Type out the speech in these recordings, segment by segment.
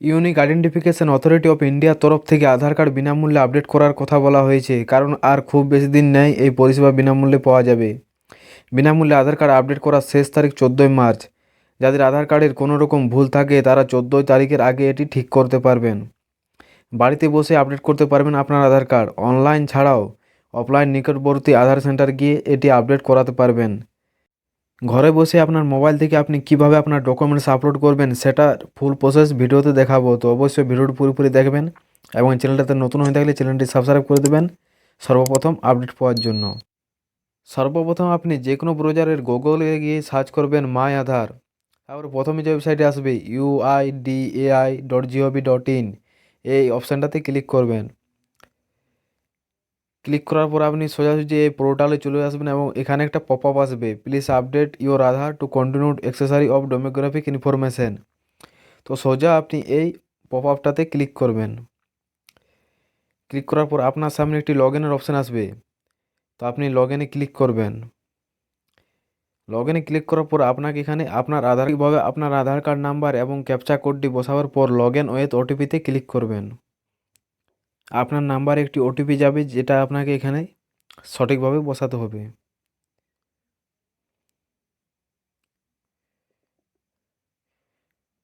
Unique identification authority of ইন্ডিয়ার তরফ থেকে আধার কার্ড বিনামূল্যে আপডেট করার কথা বলা হয়েছে, কারণ আর খুব বেশি দিন নেই এই পরিষেবা বিনামূল্যে পাওয়া যাবে। বিনামূল্যে আধার কার্ড আপডেট করার শেষ তারিখ চোদ্দোই মার্চ। যাদের আধার কার্ডের কোনো রকম ভুল থাকে, তারা চোদ্দোই তারিখের আগে এটি ঠিক করতে পারবেন। বাড়িতে বসে আপডেট করতে পারবেন আপনার আধার কার্ড। অনলাইন ছাড়াও অফলাইন নিকটবর্তী আধার সেন্টার গিয়ে এটি আপডেট করাতে পারবেন। ঘরে বসে আপনার মোবাইল থেকে আপনি কীভাবে আপনার ডকুমেন্টস আপলোড করবেন, সেটা ফুল প্রসেস ভিডিওতে দেখাবো। তো অবশ্যই ভিডিওটি পুরোপুরি দেখবেন এবং চ্যানেলটাতে নতুন হয়ে থাকলে চ্যানেলটি সাবস্ক্রাইব করে দেবেন। সর্বপ্রথম আপডেট পাওয়ার জন্য। সর্বপ্রথম আপনি যে কোনো ব্রাউজারের গুগলে গিয়ে সার্চ করবেন মাই আধার তারপরে প্রথমে যে ওয়েবসাইটে আসবে UIDAI dot G O V dot in এই অপশানটাতে ক্লিক করবেন। ক্লিক করার পর আপনি সোজাসুজি এই পোর্টালে চলে আসবেন এবং এখানে একটা পপ আপ আসবে। Please update your Aadhaar to continued accessory of demographic information তো সোজা আপনি এই পপ আপটাতে ক্লিক করবেন। ক্লিক করার পর আপনার সামনে একটি লগ ইনের অপশান আসবে। তো আপনি লগ ইনে ক্লিক করবেন। লগ ইনে ক্লিক করার পর আপনাকে এখানে আপনার আধারভাবে আপনার আধার কার্ড নাম্বার এবং ক্যাপচা কোডটি বসাবার পর লগ ইন ওয়েথ ওটিপিতে ক্লিক করবেন। আপনার নাম্বারে একটি ওটিপি যাবে, যেটা আপনাকে এখানে সঠিকভাবে বসাতে হবে।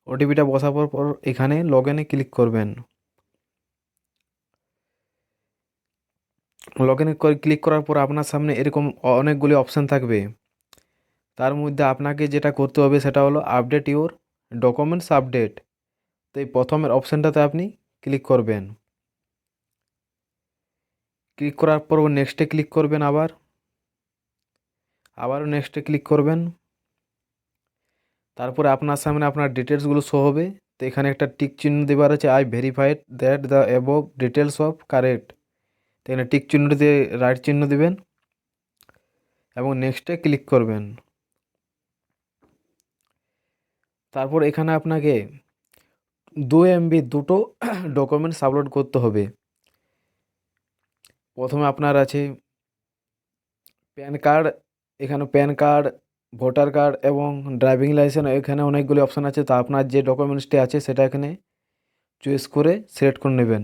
ওটিপিটা বসাবার পর এখানে লগ ইনে ক্লিক করবেন। লগ ইনে ক্লিক করার পর আপনার সামনে এরকম অনেকগুলি অপশান থাকবে। তার মধ্যে আপনাকে যেটা করতে হবে সেটা হলো আপডেট ইওর ডকুমেন্টস আপডেট তো এই প্রথমের অপশানটাতে আপনি ক্লিক করবেন। ক্লিক করার পর নেক্সটে ক্লিক করবেন আবার। আবারও নেক্সটে ক্লিক করবেন। তারপরে আপনার সামনে আপনার ডিটেলসগুলো শো হবে। তো এখানে একটা টিক চিহ্ন দেওয়ার আছে I verified that the above details of correct তো এখানে টিক চিহ্নটিতে রাইট চিহ্ন দেবেন এবং নেক্সটে ক্লিক করবেন। তারপর এখানে আপনাকে দু এমবি দুটো ডকুমেন্টস আপলোড করতে হবে। প্রথমে আপনার আছে প্যান কার্ড, এখানে প্যান কার্ড, ভোটার কার্ড এবং ড্রাইভিং লাইসেন্স, এখানে অনেকগুলি অপশান আছে। তা আপনার যে ডকুমেন্টসটি আছে সেটা এখানে চয়েস করে সিলেক্ট করে নেবেন।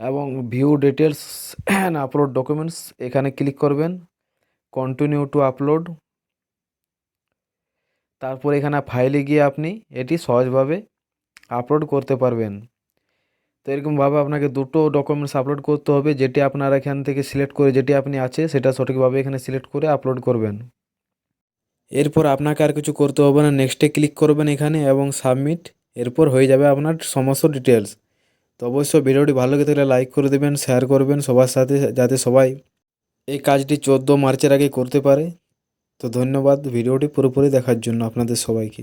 এবং view details and upload documents, এখানে ক্লিক করবেন। Continue to upload. তারপর এখানে ফাইলে গিয়ে আপনি এটি সহজভাবে আপলোড করতে পারবেন। তো এরকমভাবে আপনাকে দুটো ডকুমেন্টস আপলোড করতে হবে, যেটি আপনার এখান থেকে সিলেক্ট করে যেটি আপনি আছে, সেটা সঠিকভাবে এখানে সিলেক্ট করে আপলোড করবেন। এরপর আপনাকে আর কিছু করতে হবে না নেক্সটে ক্লিক করবেন এখানে এবং সাবমিট এরপর হয়ে যাবে আপনার সমস্ত ডিটেলস তো অবশ্যই ভিডিওটি ভালো লেগে থাকলে লাইক করে দেবেন শেয়ার করবেন সবার সাথে, যাতে সবাই এই কাজটি চোদ্দ মার্চের আগে করতে পারে। তো ধন্যবাদ, ভিডিওটি পুরোপুরি দেখার জন্য আপনাদের সবাইকে।